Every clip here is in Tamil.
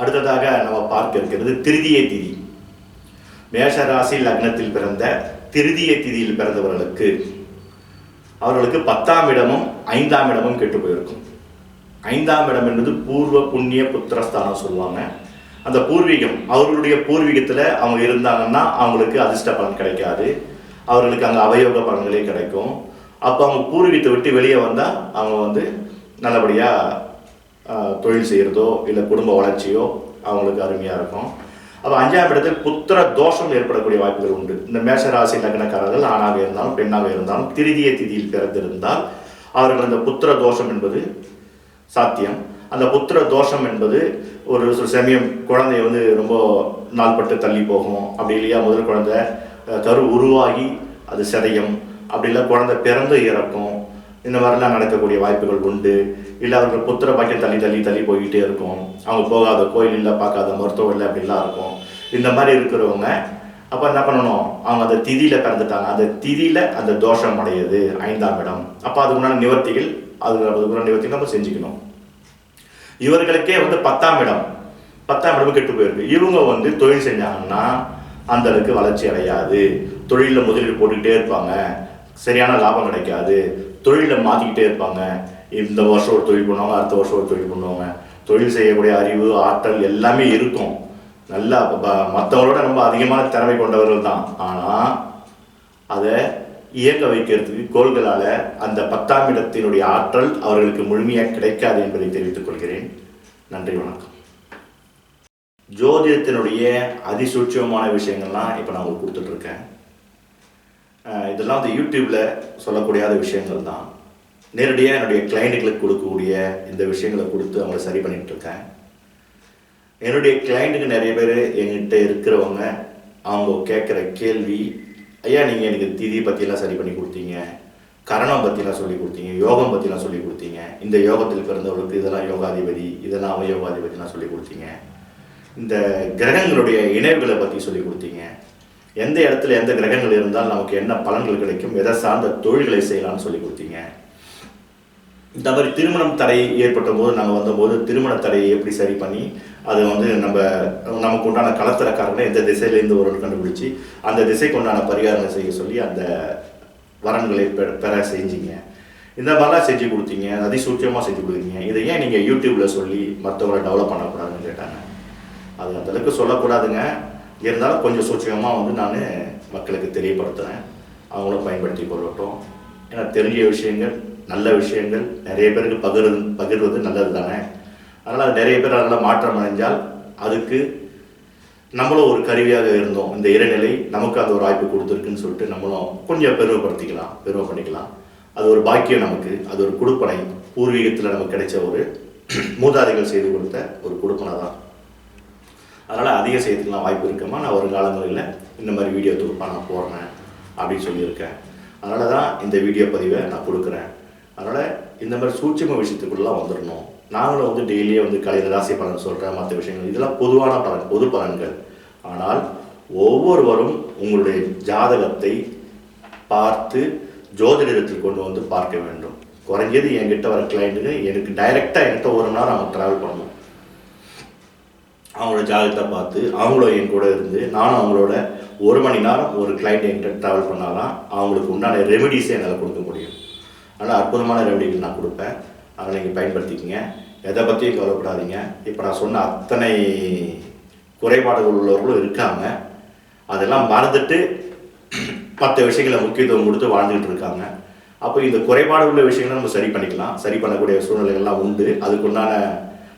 அடுத்ததாக நம்ம பார்க்க இருக்கிறது திருதிய திதி. மேஷராசி லக்னத்தில் பிறந்த திருதிய திதியில் பிறந்தவர்களுக்கு அவர்களுக்கு பத்தாம் இடமும் ஐந்தாம் இடமும் கெட்டு போயிருக்கும். ஐந்தாம் இடம் என்பது பூர்வ புண்ணிய புத்திரஸ்தானம் சொல்லுவாங்க. அந்த பூர்வீகம் அவர்களுடைய பூர்வீகத்தில் அவங்க இருந்தாங்கன்னா அவங்களுக்கு அதிர்ஷ்ட பலன் கிடைக்காது. அவர்களுக்கு அங்கே அவயோக பலன்களே கிடைக்கும். அப்போ அவங்க பூர்வீகத்தை விட்டு வெளியே வந்தால் அவங்க வந்து நல்லபடியாக தொழில் செய்கிறதோ இல்லை குடும்ப வளர்ச்சியோ அவங்களுக்கு அருமையாக இருக்கும். அப்போ அஞ்சாம் இடத்தில் புத்திர தோஷம் ஏற்படக்கூடிய வாய்ப்புகள் உண்டு. இந்த மேஷராசி லக்னக்காரர்கள் ஆணாக இருந்தாலும் பெண்ணாக இருந்தாலும் திருதிய திதியில் பிறந்திருந்தால் அவர்கள் அந்த புத்திர தோஷம் என்பது சாத்தியம். அந்த புத்திர தோஷம் என்பது ஒரு சில சமயம் குழந்தைய வந்து ரொம்ப நாள்பட்டு தள்ளி போகும். அப்படி இல்லையா? முதல் குழந்தை கரு உருவாகி அது சிதையும். அப்படி இல்லை குழந்தை பிறந்து இறக்கும். இந்த மாதிரிலாம் நடக்கக்கூடிய வாய்ப்புகள் உண்டு. இல்லை அவர்கள் புத்திர பாக்கியம் தள்ளி தள்ளி தள்ளி போய்கிட்டே இருக்கும். அவங்க போகாத கோயில் இல்லை பார்க்காத மருத்துவம் இல்லை அப்படிலாம் இருக்கும். இந்த மாதிரி இருக்கிறவங்க அப்போ என்ன பண்ணணும்? அவங்க அந்த திதியில் பிறந்துட்டாங்க. அந்த திதியில் அந்த தோஷம் அடையுது ஐந்தாம் இடம். அப்போ அதுக்குண்டான நிவர்த்திகள் அது அதுக்குண்டான நிவர்த்திகள் நம்ம செஞ்சுக்கணும். இவர்களுக்கே வந்து பத்தாம் இடம். பத்தாம் இடம் கெட்டு போயிருக்கு. இவங்க வந்து தொழில் செஞ்சாங்கன்னா அந்த அளவுக்கு வளர்ச்சி அடையாது. தொழிலில் முதலீடு போட்டுக்கிட்டே இருப்பாங்க. சரியான லாபம் கிடைக்காது. தொழிலை மாற்றிக்கிட்டே இருப்பாங்க. இந்த வருஷம் ஒரு தொழில் பண்ணுவாங்க அடுத்த வருஷம் ஒரு தொழில் பண்ணுவாங்க. தொழில் செய்யக்கூடிய அறிவு ஆற்றல் எல்லாமே இருக்கும். நல்லா ப- மற்றவங்களோட ரொம்ப அதிகமான திறமை கொண்டவர்கள் தான். ஆனால் அதை இயங்க வைக்கிறதுக்கு கோள்களால் அந்த பத்தாம் இடத்தினுடைய ஆற்றல் அவர்களுக்கு முழுமையாக கிடைக்காது என்பதை தெரிவித்துக் கொள்கிறேன். நன்றி வணக்கம். ஜோதிடத்தினுடைய அதிசூட்சமான விஷயங்கள்லாம் இப்போ நான் உங்களுக்கு கொடுத்துட்ருக்கேன் இதெல்லாம் வந்து யூடியூப்பில் சொல்லக்கூடியாத விஷயங்கள் தான். நேரடியாக என்னுடைய கிளைண்ட்டுகளுக்கு கொடுக்கக்கூடிய இந்த விஷயங்களை கொடுத்து அவங்கள சரி பண்ணிட்டு இருக்கேன். என்னுடைய கிளைண்ட்டுக்கு நிறைய பேர் என்கிட்ட இருக்கிறவங்க அவங்க கேட்குற கேள்வி ஐயா நீங்கள் எனக்கு திதி பற்றிலாம் சரி பண்ணி கொடுத்தீங்க. கரணம் பற்றிலாம் சொல்லி கொடுத்தீங்க. யோகம் பற்றிலாம் சொல்லி கொடுத்தீங்க. இந்த யோகத்தில் பிறந்தவர்களுக்கு இதெல்லாம் யோகாதிபதி இதெல்லாம் அவயோகாதிபதிலாம் சொல்லி கொடுத்தீங்க. இந்த கிரகங்களுடைய இணைவுகளை பற்றி சொல்லி கொடுத்தீங்க. எந்த இடத்துல எந்த கிரகங்கள் இருந்தால் நமக்கு என்ன பலன்கள் கிடைக்கும் எதை சார்ந்த தொழில்களை செய்யலாம்னு சொல்லி கொடுத்தீங்க. இந்த மாதிரி திருமணம் தடை ஏற்பட்ட போது நாங்கள் வந்தபோது திருமண தடையை எப்படி சரி பண்ணி அது வந்து நம்ம நமக்கு உண்டான கலத்தரக்காரங்களை எந்த திசையிலேருந்து ஒரு கண்டுபிடிச்சி அந்த திசைக்கு உண்டான பரிகாரங்களை செய்ய சொல்லி அந்த வரன்களை பெற பெற செஞ்சீங்க. இந்த மாதிரிலாம் செஞ்சு கொடுத்தீங்க அதிசூட்சமாக செஞ்சு கொடுத்தீங்க. இதை ஏன் நீங்கள் யூடியூப்பில் சொல்லி மற்றவங்களை டெவலப் பண்ணக்கூடாதுன்னு கேட்டாங்க. அது அந்தளவுக்கு சொல்லக்கூடாதுங்க. இருந்தாலும் கொஞ்சம் சூட்சமாக வந்து நான் மக்களுக்கு தெரியப்படுத்துகிறேன் அவங்களும் பயன்படுத்தி கொள்ளட்டும். ஏன்னா தெரிஞ்ச விஷயங்கள் நல்ல விஷயங்கள் நிறைய பேருக்கு பகிர்வு பகிர்வது நல்லது தானே அதனால் நிறைய பேர் அதனால் மாற்றம் அடைஞ்சால் அதுக்கு நம்மளும் ஒரு கருவியாக இருந்தோம். இந்த இறைநிலை நமக்கு அந்த ஒரு வாய்ப்பு கொடுத்துருக்குன்னு சொல்லிட்டு நம்மளும் கொஞ்சம் பெருமைப்படுத்திக்கலாம் பெருமை பண்ணிக்கலாம். அது ஒரு பாக்கியம் நமக்கு அது ஒரு கொடுப்பனை பூர்வீகத்தில் நமக்கு கிடைச்ச ஒரு மூதாதைகள் செய்து கொடுத்த ஒரு கொடுப்பனை தான் அதனால் அதிக செய்யறதுக்கெலாம் வாய்ப்பு இருக்கமா? நான் வருங்காலங்களில் இந்த மாதிரி வீடியோ தொகுப்பாக நான் போடுறேன் அப்படின்னு சொல்லியிருக்கேன். அதனால தான் இந்த வீடியோ பதிவை நான் கொடுக்குறேன். அதனால் இந்த மாதிரி சூட்சம விஷயத்துக்குள்ளெலாம் வந்துடணும். நாங்களும் வந்து டெய்லியே வந்து கலையில் ராசி பலன் சொல்கிறேன் மற்ற விஷயங்கள். இதெல்லாம் பொதுவான பலன் பொது பலன்கள். ஆனால் ஒவ்வொருவரும் உங்களுடைய ஜாதகத்தை பார்த்து ஜோதிடத்தில் கொண்டு வந்து பார்க்க வேண்டும். குறைஞ்சது என்கிட்ட வர கிளைண்ட்டுக்கு எனக்கு டைரெக்டாக என்கிட்ட ஒரு நேரம் அவங்க ட்ராவல் பண்ணணும். அவங்களோட ஜாதகத்தை பார்த்து அவங்களும் என் கூட இருந்து நானும் அவங்களோட ஒரு மணி நேரம் ஒரு கிளைண்ட் என்கிட்ட ட்ராவல் பண்ணாதான் அவங்களுக்கு உண்டான ரெமெடிஸை என்னால் கொடுக்க முடியும். ஆனால் அற்புதமான ரெமெடிகள் நான் கொடுப்பேன். அதை நீங்கள் பயன்படுத்திக்கங்க. எதை பற்றியும் கவலைப்படாதீங்க. இப்போ நான் சொன்ன அத்தனை குறைபாடுகள் உள்ளவர்களும் இருக்காங்க. அதெல்லாம் மறந்துட்டு மற்ற விஷயங்களை முக்கியத்துவம் கொடுத்து வாழ்ந்துகிட்டு இருக்காங்க. அப்போ இந்த குறைபாடு உள்ள விஷயங்களை நம்ம சரி பண்ணிக்கலாம். சரி பண்ணக்கூடிய சூழ்நிலைகள்லாம் உண்டு. அதுக்குண்டான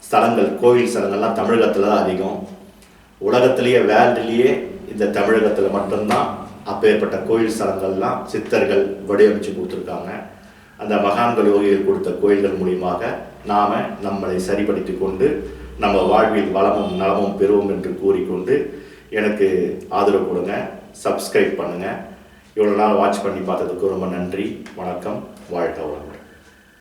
ஸ்தலங்கள் கோவில் ஸ்தலங்கள்லாம் தமிழகத்தில் தான் அதிகம். உலகத்திலேயே வேர்ல்டுலேயே இந்த தமிழகத்தில் மட்டும்தான் அப்பேற்பட்ட கோயில் ஸ்தலங்கள்லாம் சித்தர்கள் வடிவமைச்சு கொடுத்துருக்காங்க. அந்த மகான்கள் யோகிகள் கொடுத்த கோயில்கள் மூலியமாக நாம் நம்மளை சரிப்படுத்தி கொண்டு நம்ம வாழ்வில் வளமும் நலமும் பெறுவோம் என்று கூறிக்கொண்டு எனக்கு ஆதரவு கொடுங்க சப்ஸ்கிரைப் பண்ணுங்கள் இவ்வளோ நாள் வாட்ச் பண்ணி பார்த்ததுக்கு ரொம்ப நன்றி வணக்கம் வாழ்க வளம்